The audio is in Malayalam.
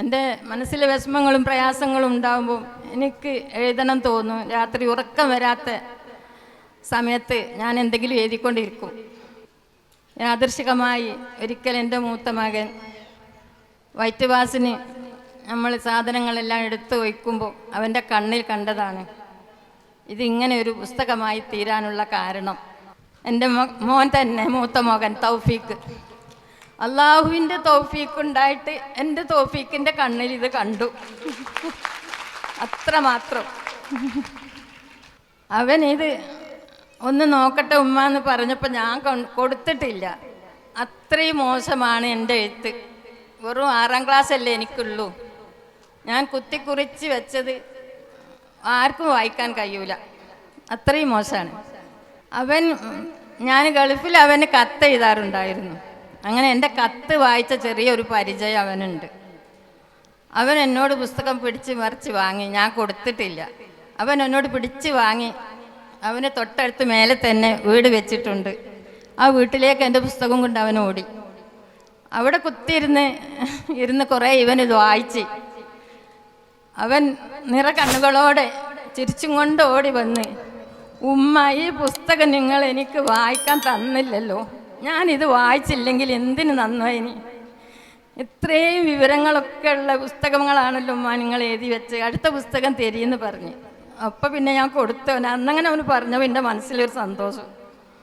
എന്റെ മനസ്സിലെ വിഷമങ്ങളും പ്രയാസങ്ങളും ഉണ്ടാകുമ്പോൾ എനിക്ക് എഴുതണം തോന്നും രാത്രി ഉറക്കം വരാത്ത സമയത്ത് ഞാൻ എന്തെങ്കിലും എഴുതിക്കൊണ്ടിരിക്കും. യാദൃശികമായി ഒരിക്കൽ എന്റെ മൂത്ത മകൻ വൈറ്റ് വാസിന് നമ്മൾ സാധനങ്ങളെല്ലാം എടുത്തു വയ്ക്കുമ്പോൾ അവന്റെ കണ്ണിൽ കണ്ടതാണ്. ഇതിങ്ങനെ ഒരു പുസ്തകമായി തീരാനുള്ള കാരണം. എന്റെ മോൻ തന്നെ മൂത്ത മകൻ തൗഫീക്ക് അള്ളാഹുവിന്റെ തോഫീക്ക് ഉണ്ടായിട്ട് എന്റെ തോഫീക്കിന്റെ കണ്ണിൽ ഇത് കണ്ടു. അത്ര മാത്രം അവൻ ഇത് ഒന്ന് നോക്കട്ടെ ഉമ്മ എന്ന് പറഞ്ഞപ്പോൾ ഞാൻ കൊടുത്തിട്ടില്ല. അത്രയും മോശമാണ് എന്റെ എഴുത്ത്. വെറും ആറാം ക്ലാസ് അല്ലേ എനിക്കുള്ളൂ. ഞാൻ കുത്തിക്കുറിച്ച് വെച്ചത് ആർക്കും വായിക്കാൻ കഴിയൂല. അത്രയും മോശമാണ്. അവൻ ഞാൻ ഗൾഫിൽ അവന് കത്ത് എഴുതാറുണ്ടായിരുന്നു. അങ്ങനെ എന്റെ കത്ത് വായിച്ച ചെറിയൊരു പരിചയം അവനുണ്ട്. അവൻ എന്നോട് പുസ്തകം പിടിച്ച് മറിച്ച് വാങ്ങി. ഞാൻ കൊടുത്തിട്ടില്ല. അവൻ എന്നോട് പിടിച്ച് വാങ്ങി. അവന് തൊട്ടടുത്ത് മേലെ തന്നെ വീട് വെച്ചിട്ടുണ്ട്. ആ വീട്ടിലേക്ക് എന്റെ പുസ്തകം കൊണ്ട് അവൻ ഓടി. അവിടെ കുത്തിയിരുന്ന് ഇരുന്ന് കുറേ ഇവൻ ഇത് വായിച്ച്. അവൻ നിറ കണ്ണുകളോടെ ചിരിച്ചും കൊണ്ട് ഓടി വന്ന് ഉമ്മ ഈ പുസ്തകം നിങ്ങൾ എനിക്ക് വായിക്കാൻ തന്നില്ലല്ലോ. ഞാനിത് വായിച്ചില്ലെങ്കിൽ എന്തിന് നന്നായിനി ഇത്രയും വിവരങ്ങളൊക്കെ ഉള്ള പുസ്തകങ്ങളാണല്ലോ ഉമ്മ നിങ്ങൾ എഴുതി വെച്ച്. അടുത്ത പുസ്തകം തരിയെന്ന് പറഞ്ഞ്. അപ്പം പിന്നെ ഞാൻ കൊടുത്തവൻ അന്നങ്ങനെ അവന് പറഞ്ഞപ്പോൾ എന്റെ മനസ്സിലൊരു സന്തോഷം.